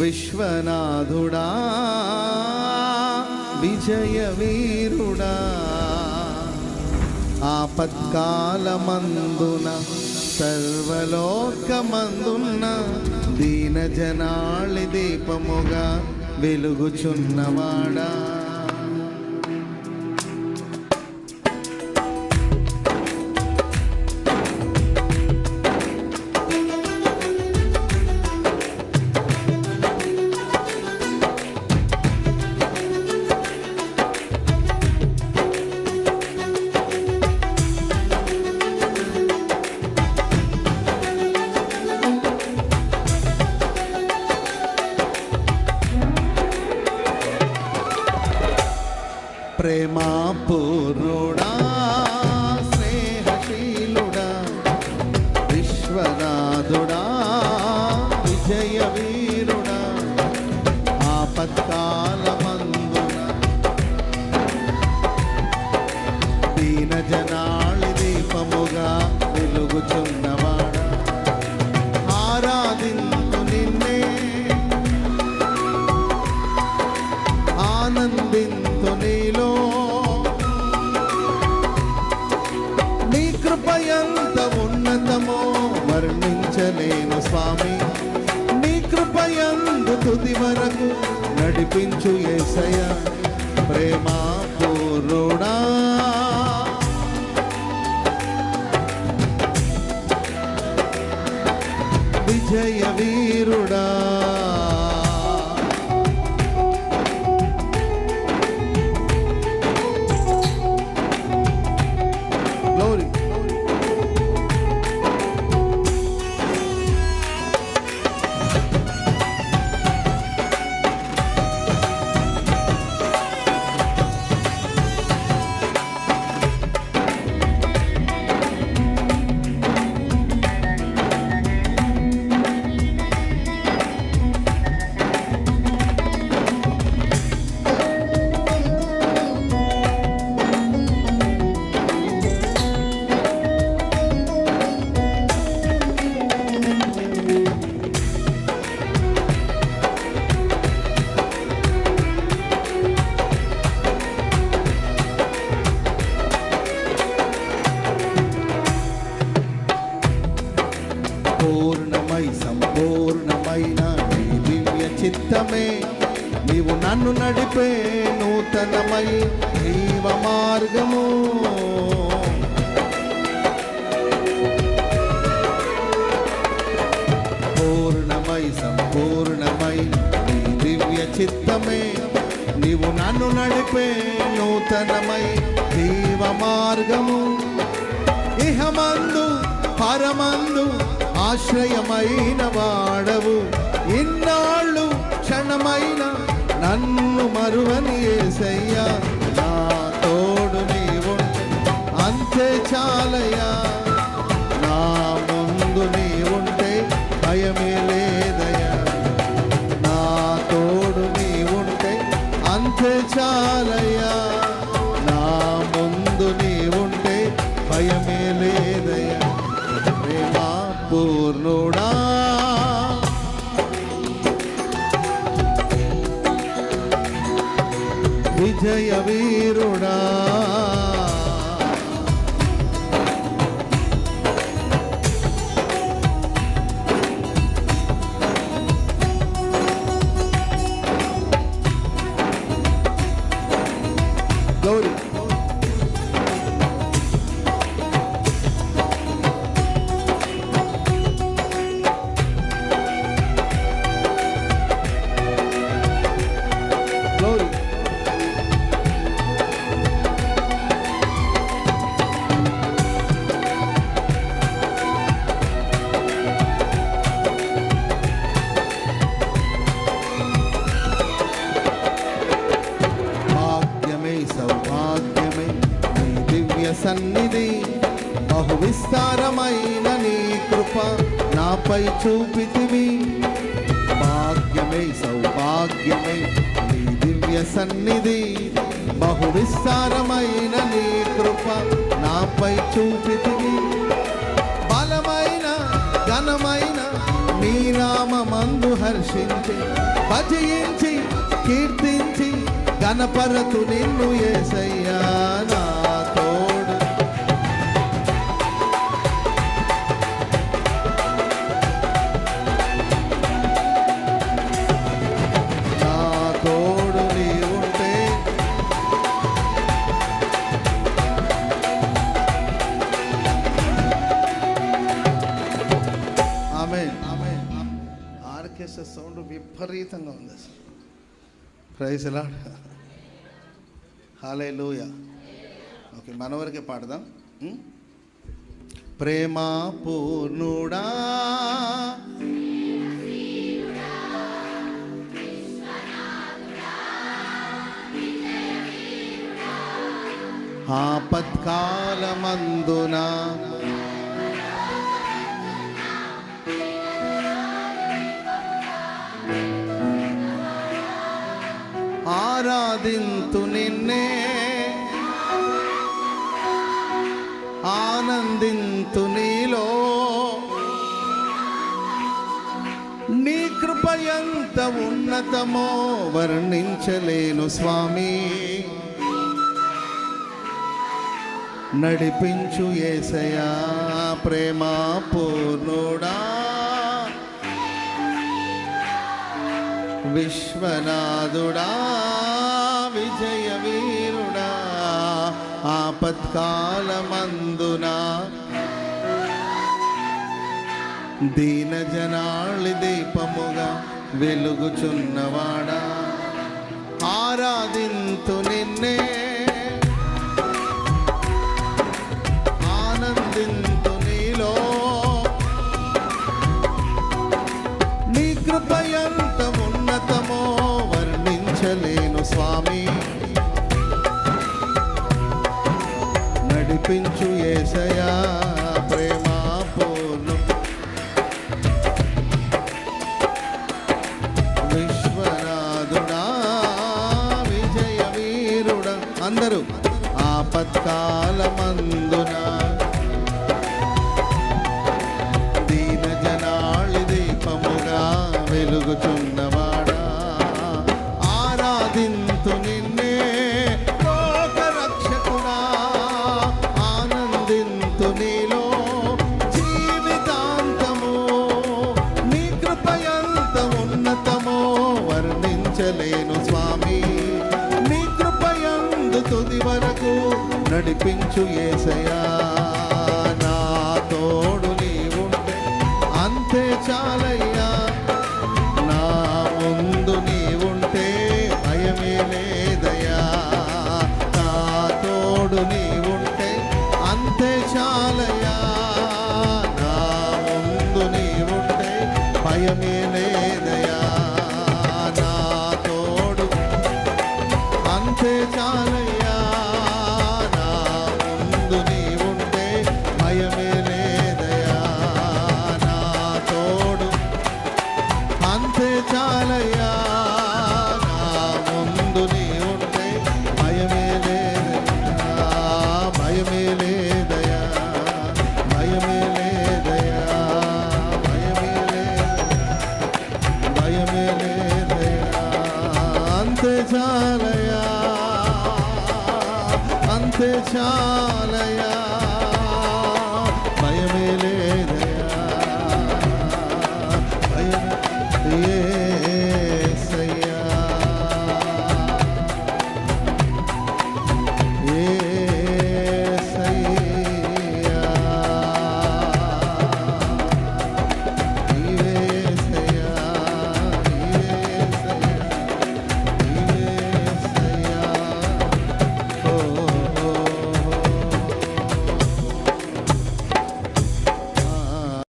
విశ్వనాథుడా విజయ వీరుడా ఆపత్కాలమందున సర్వలోకమందున్న దీనజనాళి దీపముగా వెలుగుచున్నవాడా. ప్రేమాపూర్ణుడా వర్ణించలేను స్వామి. నీ కృపయందు తుది వరకు నడిపించు ఏసయ ప్రేమా పూర్ణుడా విజయ వీరుడా చిత్తమే నీవు నన్ను నడిపే నూతనమై జీవ మార్గము. పూర్ణమై సంపూర్ణమై నీ దివ్య చిత్తమే. నీవు నన్ను నడిపే నూతనమై జీవ మార్గము. ఇహమందు పరమందు ఆశ్రయమైన వాడవు. ఇన్న మరువని ఏసయ్యా. నా తోడు నీవు అంతే చాలయ్యా. నా ముందు నీవుంటే భయమే లేదయ్యా. నా తోడు నీవుంటే అంతే చాలయ్యా. విజయ వీరుడా. నాపై చూపితివి భాగ్యమే సౌభాగ్యమే నీ దివ్య సన్నిధి. బహువిస్తారమైన నీ కృప నాపై చూపితివి బలమైన ఘనమైన నీ నామందు హర్షించి భజయించి కీర్తించి గణపరతు నిన్ను ఏసయ్యా నా ప్రైజ్ ఎలా? హాలే లూయ ఓకే మనవరకే పాడదాం. ప్రేమ పూర్ణుడా ఆపత్కాలమందునా ఆరాధింతు నిన్నే. ఆనందింతు నీలో. నీ కృప ఎంత ఉన్నతమో వర్ణించలేను స్వామి. నడిపించు ఏసయా ప్రేమ పూర్ణుడా విశ్వనాథుడా విజయ వీరుడా ఆపత్కాలమందునా. దీనజనాళి దీపముగా వెలుగుచున్నవాడా. ఆరాధింతుని కురిపించు ఏసయా ప్రేమ అందరూ ఆపత్కాలమందునా? నడిపించు ఏసయా నా తోడు నీవుంటే అంతే చాలయ్యా. అంతే చాలయా భయమే